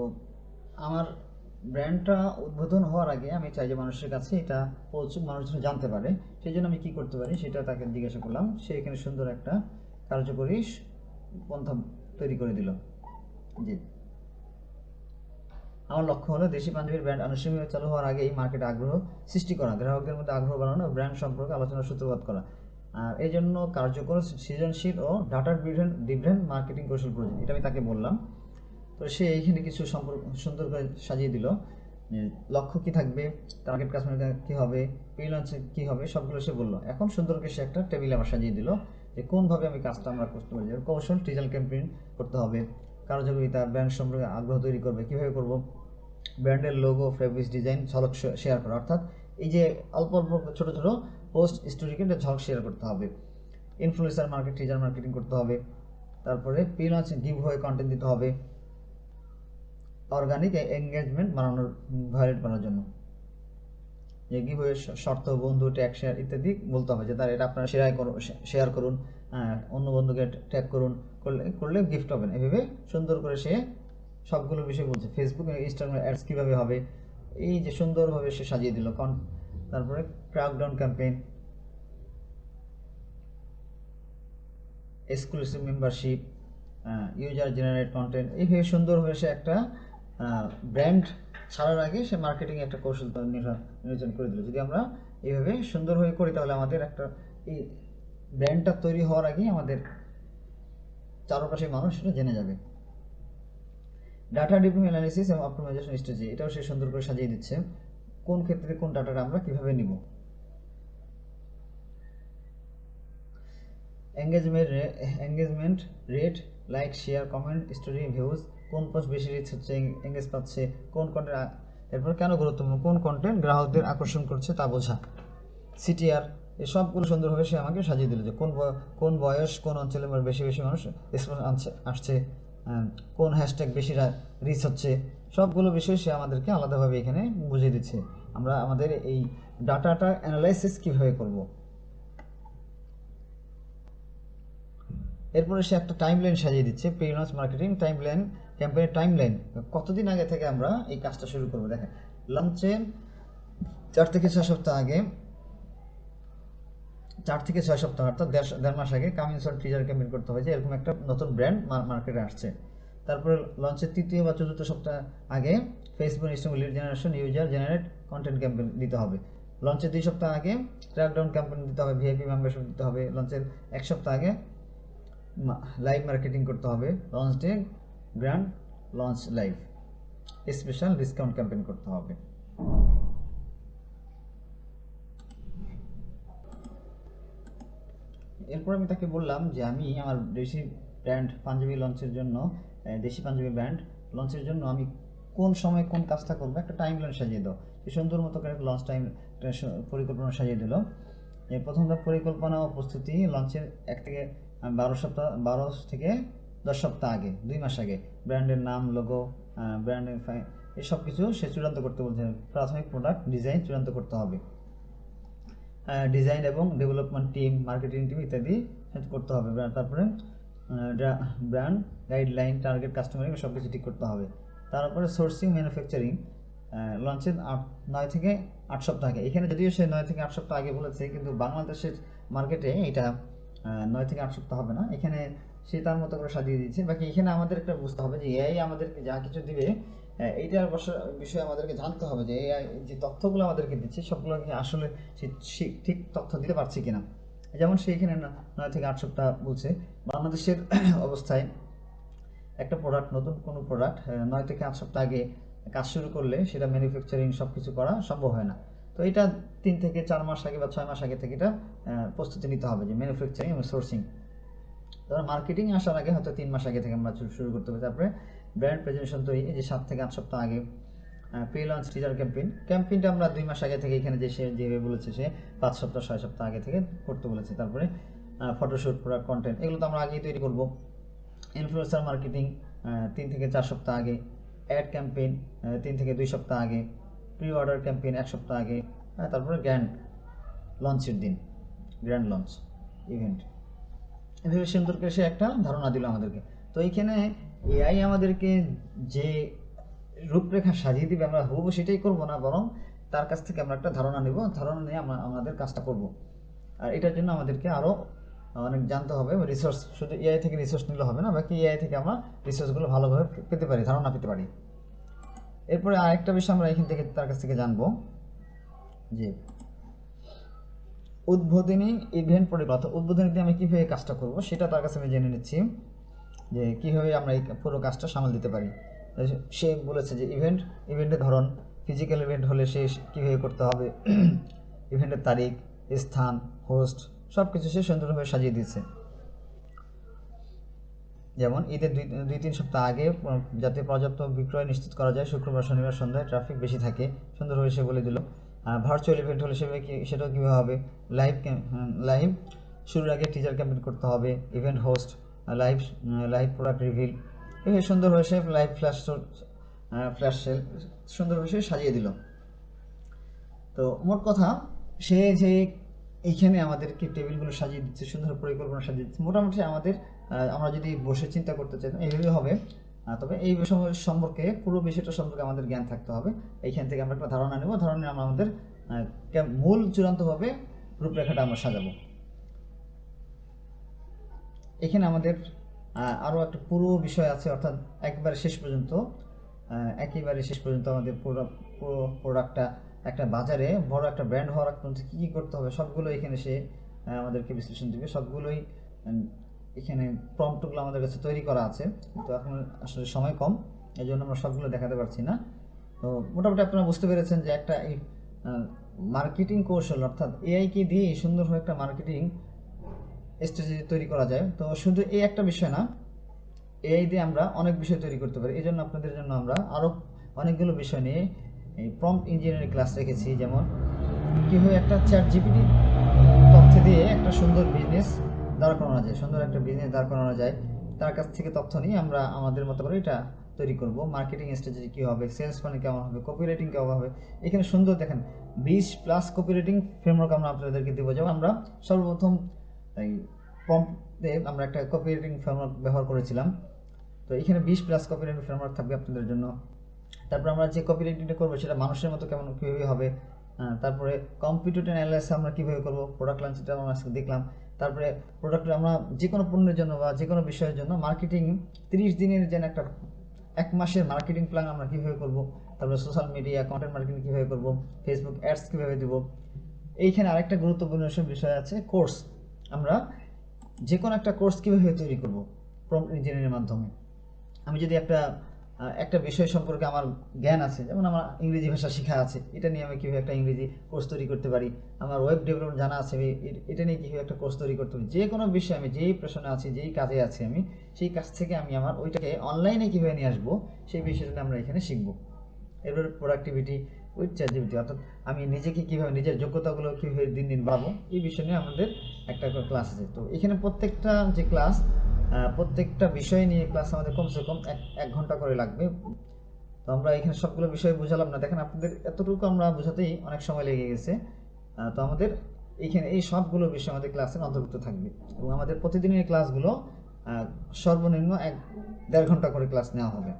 তো আমার ব্র্যান্ডটা উদ্বোধন হওয়ার আগে আমি চাই যে মানুষের কাছে এটা প্রচুর মানুষ যেন জানতে পারে। সেই জন্য আমি কী করতে পারি সেটা তাকে জিজ্ঞাসা করলাম। সে এখানে সুন্দর একটা কার্যকরী পন্থা তৈরি করে দিল। জি। আমার লক্ষ্য হলো দেশি পাঞ্জাবির ব্র্যান্ড আনুষ্ঠানিকভাবে চালু হওয়ার আগেই মার্কেটে আগ্রহ সৃষ্টি করা, গ্রাহকদের মধ্যে আগ্রহ বাড়ানো ব্র্যান্ড সম্পর্কে আলোচনার সূত্রপাত করা। আর এই জন্য কার্যকর সৃজনশীল ও ডাটার ড্রিভেন মার্কেটিং কৌশল প্রয়োজন এটা আমি তাকে বললাম। তো সে এইখানে কিছু সম্পর্ক সুন্দর করে সাজিয়ে দিল। লক্ষ্য কি থাকবে টার্গেট কাস্টমার কি হবে প্রি লঞ্চে কি হবে, সবগুলো সে বলল। এখন সুন্দর করে সে একটা টেবিল আমার সাজিয়ে দিল যে কোনভাবে আমি কাজটা আমরা করতে পারি। কৌশল ডিজিটাল ক্যাম্পেইন করতে হবে কার্যকরিতা ব্র্যান্ড সম্পর্কে আগ্রহ তৈরি করবে, কীভাবে করব, ব্র্যান্ডের লোগো ফেব্রিক্স ডিজাইন ঝলক শেয়ার করা। অর্থাৎ এই যে অল্প অল্প ছোটো ছোটো পোস্ট স্টোরিকে ঝলক শেয়ার করতে হবে। ইনফ্লুয়েন্সার মার্কেট টিজার মার্কেটিং করতে হবে। তারপরে প্রি লঞ্চ গিভ হয়ে কন্টেন্ট দিতে হবে। অর্গানিক এঙ্গেজমেন্ট বানানোর ভায়োলেট বানানোর জন্য। যে গিভওয়ে শর্ত, বন্ধু ট্যাগ শেয়ার ইত্যাদি বলতে হবে, যে তার এটা আপনারা শেয়ার করুন শেয়ার করুন অন্য বন্ধুকে ট্যাগ করুন, করলে করলে গিফট হবেন এভাবে সুন্দর করে সে সবগুলো বিষয় বলছে। ফেসবুক ইনস্টাগ্রাম অ্যাডস কীভাবে হবে, এই যে সুন্দরভাবে সে সাজিয়ে দিল। কন তারপরে countdown campaign exclusive membership user generate content এইভাবে সুন্দরভাবে সে একটা ব্র্যান্ড ছাড়ার আগে সে মার্কেটিং একটা কৌশল নির্বাচন করে দিল। যদি আমরা এইভাবে সুন্দরভাবে করি, তাহলে আমাদের একটা এই ব্র্যান্ডটা তৈরি হওয়ার আগেই আমাদের চারপাশে মানুষ সেটা জেনে যাবে। ডাটা ডিপিং অ্যানালিসিস এবং অপটিমাইজেশন স্ট্র্যাটেজি এটাও সে সুন্দর করে সাজিয়ে দিচ্ছে। কোন ক্ষেত্রে কোন ডাটাটা আমরা কীভাবে নিব? Engagement engagement rate like share comment story views কোন পোস্ট বেশি রিচ হচ্ছে এঙ্গেজ পাচ্ছে, কোন কন্টেন্ট এরপর কেন গুরুত্বপূর্ণ, কোন কন্টেন্ট গ্রাহকদের আকর্ষণ করছে তা বোঝা। সিটিআর এই সবগুলো সুন্দরভাবে সে আমাকে সাজিয়ে দিল যে কোন কোন বয়স, কোন অঞ্চলে বেশি বেশি মানুষ আনছে, আসছে কোন হ্যাশট্যাগ বেশি রিচ হচ্ছে, সবগুলো বিষয় সে আমাদেরকে আলাদাভাবে এখানে বুঝিয়ে দিচ্ছে। আমরা আমাদের এই ডাটাটা অ্যানালাইসিস কীভাবে করব? এরপরে সে একটা টাইম লাইন সাজিয়ে দিচ্ছে প্রিলন্স মার্কেটিং টাইম লাইন ক্যাম্পেইনের টাইম লাইন কতদিন আগে থেকে আমরা এই কাজটা শুরু করব? দেখেন লঞ্চে চার থেকে ছয় সপ্তাহ আগে, চার থেকে ছয় সপ্তাহ, অর্থাৎ দেড় মাস আগে কামিংসন টিজার ক্যাম্পেন করতে হয়েছে। এরকম একটা নতুন ব্র্যান্ড মার্কেটে আসছে। তারপরে লঞ্চের তৃতীয় বা চতুর্থ সপ্তাহ আগে Facebook Instagram lead generation user generate content campaign দিতে হবে। লঞ্চের দুই সপ্তাহ আগে ক্র্যাকডাউন ক্যাম্পেন দিতে হবে ভিআইপি মেম্বারশিপ দিতে হবে। লঞ্চের এক সপ্তাহ আগে লাইভ মার্কেটিং করতে হবে। Launch day grand launch live special discount campaign করতে হবে। এরপর আমি তাকে বললাম যে, আমি আমার দেশি ব্র্যান্ড পাঞ্জাবি লঞ্চের জন্য দেশি পাঞ্জাবি ব্র্যান্ড লঞ্চের জন্য আমি কোন সময় কোন কাজটা করব একটা টাইম লাইন সাজিয়ে দাও। সুন্দর মতো করে লঞ্চ টাইম পরিকল্পনা সাজিয়ে দিল। এ প্রথম ধাপ পরিকল্পনা ও প্রস্তুতি লঞ্চের এক থেকে বারো সপ্তাহ, বারো থেকে দশ সপ্তাহ আগে, দুই মাস আগে। ব্র্যান্ডের নাম লোগো ব্র্যান্ডের এই সব কিছু সে চূড়ান্ত করতে বলছে। প্রাথমিক প্রোডাক্ট ডিজাইন চূড়ান্ত করতে হবে। ডিজাইন এবং ডেভেলপমেন্ট টিম মার্কেটিং টিম ইত্যাদি করতে হবে। তারপরে ব্র্যান্ড গাইডলাইন টার্গেট কাস্টমার সব কিছু ঠিক করতে হবে। তারপরে সোর্সিং ম্যানুফ্যাকচারিং লঞ্চের আট, নয় থেকে আট সপ্তাহ আগে। এখানে যদিও সে নয় থেকে আট সপ্তাহ আগে বলেছে, কিন্তু বাংলাদেশের মার্কেটে এটা নয় থেকে আট সপ্তাহ হবে না। এখানে সে তার মতো করে সাজিয়ে দিয়েছে। বাকি এখানে আমাদের একটা বুঝতে হবে যে এআই আমাদেরকে যা কিছু দিবে এইটার বিষয়ে আমাদেরকে জানতে হবে যে এআই যে তথ্যগুলো আমাদেরকে দিচ্ছে, সবগুলো কি আসলে সে ঠিক তথ্য দিতে পারছে কিনা। যেমন সে এখানে নয় থেকে আট সপ্তাহ বলছে, বাংলাদেশের অবস্থায় একটা প্রোডাক্ট নতুন কোনো প্রোডাক্ট নয় থেকে আট সপ্তাহ আগে কাজ শুরু করলে সেটা ম্যানুফ্যাকচারিং সব কিছু করা সম্ভব হয় না। তো এটা তিন থেকে চার মাস আগে বা ছয় মাস আগে থেকে এটা প্রস্তুতি নিতে হবে যে ম্যানুফ্যাকচারিং এবং সোর্সিং তারপর মার্কেটিং আসার আগে হয়তো তিন মাস আগে থেকে আমরা শুরু- করতে হবে। তারপরে ব্র্যান্ড প্রেজেন্টেশন তৈরি যে সাত থেকে আট সপ্তাহ আগে প্রি লঞ্চ টিজার ক্যাম্পেইন ক্যাম্পেইনটা আমরা দুই মাস আগে থেকে এখানে যে সে যেভাবে বলেছে সে পাঁচ সপ্তাহ, ছয় সপ্তাহ আগে থেকে করতে বলেছে। তারপরে ফটোশ্যুট প্রোডাক্ট কন্টেন্ট এগুলো তো আমরা আগেই তৈরি করব। ইনফ্লুয়েন্সার মার্কেটিং তিন থেকে চার সপ্তাহ আগে অ্যাড ক্যাম্পেইন তিন থেকে দুই সপ্তাহ আগে। প্রি অর্ডার ক্যাম্পেইন এক সপ্তাহ আগে আহ, তারপরে গ্র্যান্ড লঞ্চের দিন গ্র্যান্ড লঞ্চ ইভেন্ট এভাবে সুন্দর করে সে একটা ধারণা দিল আমাদেরকে। তো এইখানে এআই আমাদেরকে যে রূপরেখা সাজিয়ে দিবে আমরা হুবহু সেটাই করব না বরং তার কাছ থেকে আমরা একটা ধারণা নেব ধারণা নিয়ে আমরা আমাদের কাজটা করব। আর এটার জন্য আমাদেরকে আরও অনেক জানতে হবে রিসোর্স শুধু এআই থেকে রিসোর্স নিলে হবে না বাকি এআই থেকে আমরা রিসোর্সগুলো ভালোভাবে পেতে পারি ধারণা পেতে পারি। এরপরে আরেকটা বিষয় আমরা এখান থেকে তার কাছ থেকে জানব যে উদ্বোধনী ইভেন্ট পরিকল্পনা উদ্বোধনীতে আমি কীভাবে কাজটা করব সেটা তার কাছে আমি জেনে নিচ্ছি যে কীভাবে আমরা এই পুরো কাজটা সামাল দিতে পারি। সে বলেছে যে ইভেন্ট ইভেন্টের ধরন ফিজিক্যাল ইভেন্ট হলে সে কীভাবে করতে হবে ইভেন্টের তারিখ, স্থান হোস্ট সব কিছু সে সুন্দরভাবে সাজিয়ে দিয়েছে। যেমন ঈদের দুই দুই তিন সপ্তাহ আগে যাতে পর্যাপ্ত বিক্রয় নিশ্চিত করা যায়। শুক্রবার, শনিবার, সন্ধ্যায় ট্রাফিক বেশি থাকে। সুন্দরভাবে সে বলে দিল। আর ভার্চুয়াল ইভেন্ট হলে সেভাবে কি সেটাও কীভাবে হবে? লাইভ লাইভ শুরুর আগে টিচার ক্যাম্পেন করতে হবে event host live live product reveal এভাবে সুন্দরভাবে সে লাইভ ফ্ল্যাশ ফ্ল্যাশ সেল সুন্দরভাবে সে সাজিয়ে দিল। তো মোট কথা, সে যে এইখানে আমাদেরকে টেবিলগুলো সাজিয়ে দিচ্ছে, সুন্দর পরিকল্পনা সাজিয়ে দিচ্ছে, মোটামুটি আমাদের আমরা যদি বসে চিন্তা করতে চাই এইভাবে হবে। তবে এই সম্পর্কে, পুরো বিষয়টা সম্পর্কে আমাদের জ্ঞান থাকতে হবে। এইখান থেকে আমরা একটা ধারণা নেব। ধারণা আমরা আমাদের মূল চূড়ান্তভাবে রূপরেখাটা আমরা সাজাবো। এখানে আমাদের আরও একটা পুরো বিষয় আছে, অর্থাৎ একবারে শেষ পর্যন্ত একেবারে শেষ পর্যন্ত আমাদের পুরো পুরো প্রোডাক্টটা একটা বাজারে বড় একটা ব্র্যান্ড হওয়ার পর্যন্ত কী কী করতে হবে সবগুলো এখানে সে আমাদেরকে বিশ্লেষণ দেবে। সবগুলোই এখানে প্রম্পটগুলো আমাদের কাছে তৈরি করা আছে। কিন্তু এখন আসলে সময় কম এই জন্য আমরা সবগুলো দেখাতে পারছি না। তো মোটামুটি আপনারা বুঝতে পেরেছেন যে একটা এই মার্কেটিং কৌশল, অর্থাৎ এআইকে দিয়ে সুন্দরভাবে একটা মার্কেটিং স্ট্র্যাটেজি তৈরি করা যায়। তো শুধু এই একটা বিষয় না এআই দিয়ে আমরা অনেক বিষয় তৈরি করতে পারি। এই জন্য আপনাদের জন্য আমরা আরও অনেকগুলো বিষয় নিয়ে এই প্রম্পট ইঞ্জিনিয়ারিং ক্লাস রেখেছি। যেমন কীভাবে একটা চ্যাট জিপিটি তথ্য দিয়ে একটা সুন্দর বিজনেস দাঁড় করানো যায়, সুন্দর একটা বিজনেস দাঁড় করানো যায়, তার কাছ থেকে তথ্য নিয়ে আমরা আমাদের মতো করে এটা তৈরি করব। মার্কেটিং স্ট্র্যাটেজি কী হবে সেলস মানে কেমন হবে কপি রাইটিং কেমন হবে, এখানে সুন্দর দেখেন, বিশ প্লাস কপি রাইটিং ফ্রেমওয়ার্ক আমরা আপনাদেরকে দেবো। যেমন আমরা সর্বপ্রথম এই পম্পে আমরা একটা কপি রাইটিং ফ্রেমওয়ার্ক ব্যবহার করেছিলাম। তো এখানে বিশ প্লাস কপি রাইটিং ফ্রেমওয়ার্ক থাকবে আপনাদের জন্য। তারপর আমরা যে কপি রাইটিংটা করব, সেটা মানুষের মতো কেমন, কীভাবে হবে তারপরে কম্পিউটার অ্যানালাইসিস আমরা কীভাবে করব প্রোডাক্ট লঞ্চটা আমরা দেখলাম। তারপরে প্রোডাক্ট আমরা যে কোনো পণ্যের জন্য বা যে কোনো বিষয়ের জন্য মার্কেটিং তিরিশ দিনের যেন একটা এক মাসের মার্কেটিং প্ল্যান আমরা কীভাবে করব, তারপরে সোশ্যাল মিডিয়া কন্টেন্ট মার্কেটিং কীভাবে করব ফেসবুক অ্যাডস কীভাবে দেবো, এইখানে আরেকটা গুরুত্বপূর্ণ বিষয় আছে কোর্স আমরা যে কোনো একটা কোর্স কীভাবে তৈরি করব প্রম ইঞ্জিনিয়ারিংয়ের মাধ্যমে। আমি যদি একটা একটা বিষয় সম্পর্কে আমার জ্ঞান আছে, যেমন আমার ইংরেজি ভাষা শেখা আছে, এটা নিয়ে আমি কীভাবে একটা ইংরেজি কোর্স তৈরি করতে পারি, আমার ওয়েব ডেভেলপমেন্ট জানা আছে এটা নিয়ে কীভাবে একটা কোর্স তৈরি করতে পারি, যে কোনো বিষয়ে আমি যেই প্রশ্নে আছি, যেই কাজে আছি আমি, সেই কাজ থেকে আমি আমার ওইটাকে অনলাইনে কীভাবে নিয়ে আসব, সেই বিষয়টা আমরা এখানে শিখব। এরপর প্রোডাক্টিভিটি উইথ চ্যাজিভিটি অর্থাৎ আমি নিজেকে কীভাবে, নিজের যোগ্যতাগুলো কীভাবে দিন দিন বাড়াবো, এই বিষয় নিয়ে আমাদের একটা ক্লাস আছে। তো এখানে প্রত্যেকটা যে ক্লাস প্রত্যেকটা বিষয় নিয়ে ক্লাস আমাদের কমসে কম এক এক ঘণ্টা করে লাগবে। তো আমরা এখানে সবগুলো বিষয় বুঝালাম না। দেখেন আপনাদের এতটুকু আমরা বোঝাতেই অনেক সময় লেগে গেছে। তো আমাদের এইখানে এই সবগুলো বিষয় আমাদের ক্লাসের অন্তর্ভুক্ত থাকবে। এবং আমাদের প্রতিদিনের ক্লাসগুলো সর্বনিম্ন এক, দেড় ঘণ্টা করে ক্লাস নেওয়া হবে।